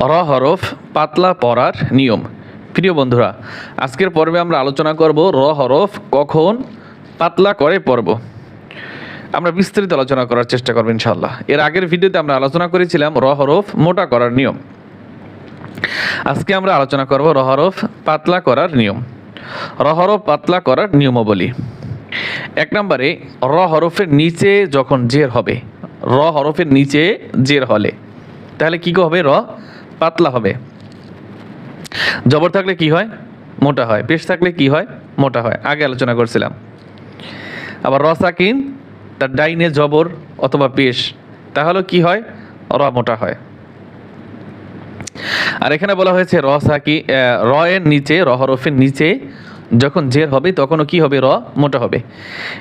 র হরফ পাতলা পড়ার নিয়ম। প্রিয় বন্ধুরা, আজকের পর্বে আমরা আলোচনা করব র হরফ কখন পাতলা করে পড়ব। আমরা বিস্তারিত আলোচনা করার চেষ্টা করব ইনশাল্লাহ এর আগের ভিডিওতে আমরা আলোচনা করেছিলাম র হরফ মোটা করার নিয়ম। আজকে আমরা আলোচনা করব র হরফ পাতলা করার নিয়ম। র হরফ পাতলা করার নিয়মাবলী। এক নম্বরে, র হরফের নিচে যখন জের হবে, র হরফের নিচে জের হলে, তাহলে কি হবে র? পাতলা হবে। জবর থাকলে কি হয়? মোটা হয়। পেশ থাকলে কি হয়? মোটা হয়। আগে আলোচনা করছিলাম। আবার র সাকিন, তার ডাইনে জবর অথবা পেশ, তাহলে কি হয়? র মোটা হয়। আর এখানে বলা হয়েছে র সাকি র এর নিচে, র হরফের নিচে যখন জের হবে, তখনও কি হবে? র মোটা হবে।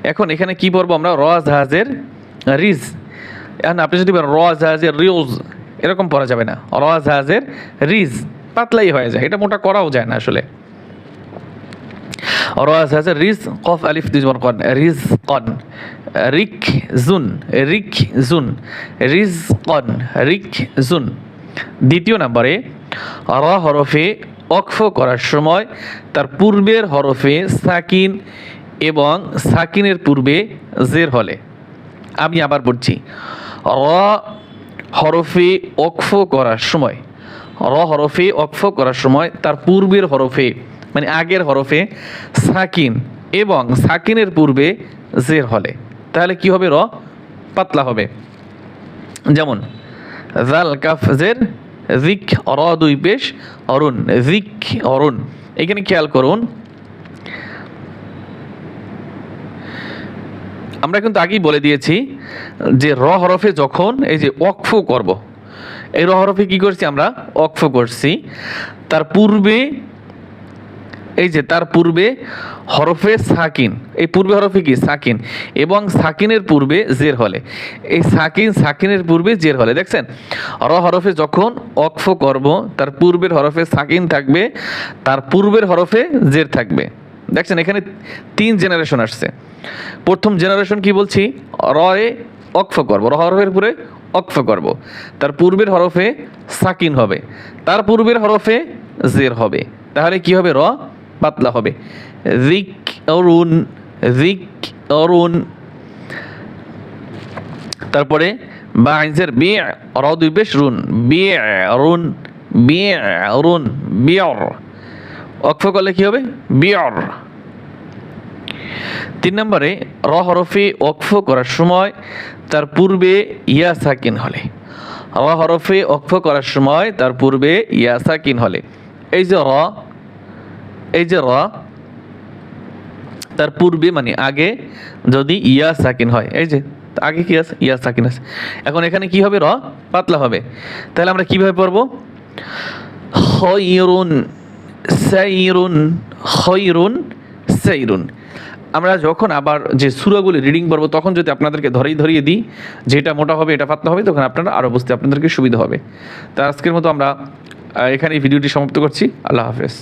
এখন এখানে কি পড়ব আমরা? র জাহাজের রিজ। এখন আপনি যদি র জাহাজের রিউজ এরকম পড়া যাবে না। র জাহাজের রিজ পাতলাই হয়ে যায়, এটা মোটা করাও যায় না আসলে। র জাহাজের রিজ কফ, আলিফ দুজন কন রিজ কন রিক জুন রিক জুন, রিজ কন রিক জুন। দ্বিতীয় নম্বরে, র হরফে অক্ষ করার সময় তার পূর্বের হরফে সাকিন এবং সাকিনের পূর্বে জের হলে। আমি আবার বলছি র হরফে অক্ষ করার সময়। র হরফে অক্ষ করার সময়, তার পূর্বের হরফে মানে আগের হরফে সাকিন এবং সাকিনের পূর্বে জের হলে। তাহলে কি হবে র? পাতলা হবে। যেমন জাল কাফ জের, জিক র দুই পেশ, অরুণ, জিক অরুণ। এখানে খেয়াল করুন আমরা কিন্তু আগেই বলে দিয়েছি যে র হরফে যখন এই যে অক্ফ করব, এই র হরফে কি করছি আমরা? অক্ফ করছি। তার পূর্বে, এই যে তার পূর্বে হরফে সাকিন, এই পূর্বে হরফে কি? সাকিন। এবং সাকিনের পূর্বে জের হলে। এই সাকিন, সাকিনের পূর্বে জের হলে। দেখছেন? র হরফে যখন অক্ফ করব, তার পূর্বের হরফে সাকিন থাকবে, তার পূর্বের হরফে জের থাকবে। দেখছেন? এখানে তিন জেনারেশন আসছে। প্রথম জেনারেশন কি বলছি? র এ অক্ফ করব হরফের উপরে অক্ফ করব তার পূর্বের হরফে সাকিন হবে। তার পূর্বের হরফে জের হবে। তাহলে কি হবে? র পাতলা হবে। রিক অরুণ রিক অরুণ তারপরে বা আইনসের বি র দুই বেশ রুন বি রুন বি রুন বিয়র। অক্ষ করলে কি হবে? বিয়র। তিন নম্বরে র হরফে অক্ষ করার সময়, তার পূর্বে ইয়া সাকিন হলে। র হরফে অক্ষ করার সময়, তার পূর্বে ইয়া সাকিন হলে। এই যে র, এই যে র, তার পূর্বে মানে আগে যদি ইয়া সাকিন হয়। এই যে, আগে কি আছে? ইয়া সাকিন আছে। এখন এখানে কি হবে র? পাতলা হবে। তাহলে আমরা কীভাবে পড়ব? খয়রুন সাইরুন খয়রুন সাইরুন। আমরা যখন আবার যে সুরাগুলি রিডিং পড়ব, তখন যদি আপনাদেরকে ধরেই ধরিয়ে দিই যে এটা মোটা হবে, এটা পাতলা হবে, তখন আপনারা আরও বুঝতে আপনাদেরকে সুবিধা হবে। তা আজকের মতো আমরা এখানে এই ভিডিওটি সমাপ্ত করছি। আল্লাহ হাফেজ।